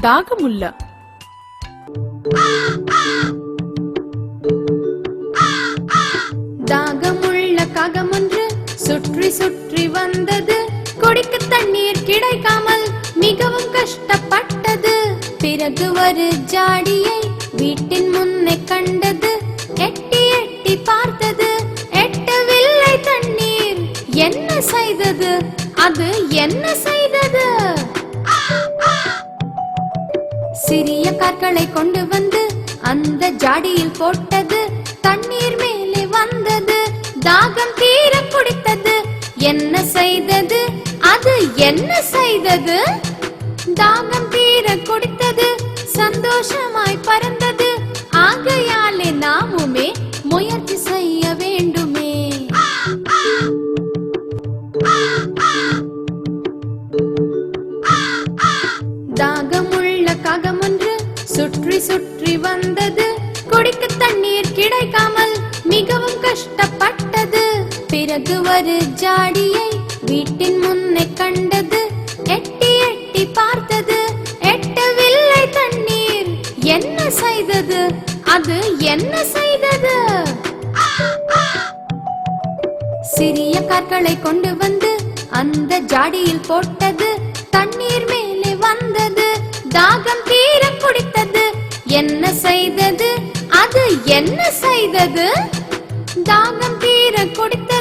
தாகமுள்ள. தாகமுள்ள காகமொன்று சுற்றி சுற்றி வந்தது. குடிக்க தண்ணீர் கிடைக்காமல் மிகவும் கஷ்டப்பட்டது. பிறகு ஒரு ஜாடியை வீட்டின் முன்னே கண்டது. எட்டி எட்டி பார்த்தது. எட்டவில்லை தண்ணீர். என்ன செய்தது? அது என்ன செய்தது? சிறிய கற்களை கொண்டு வந்து அந்த ஜாடியில் போட்டது தண்ணீர் மேலே வந்தது தாகம் தீர குடித்தது. என்ன செய்தது? அது என்ன செய்தது? தாகம் தீர குடித்தது சந்தோஷமாய் பறந்தது. ஆகையாலே நாமுமே முயற்சி செய்ய வேண்டுமே. தாகம் சுற்றி சுற்றி வந்தது. குடிக்க தண்ணீர் கிடைக்காமல் மிகவும் கஷ்டப்பட்டது. பிறகு ஒரு ஜாடியை வீட்டின் முன்னே கண்டது. எட்டி எட்டி பார்த்தது. எட்டவில்லை தண்ணீர். என்ன செய்தது? அது என்ன செய்தது? சிறிய கற்களை கொண்டு வந்து அந்த ஜாடியில் போட்டது. தண்ணீர் பிடித்தது? குடித்தது என்ன செய்தது? அது என்ன செய்தது? தாகம் தீர குடித்தது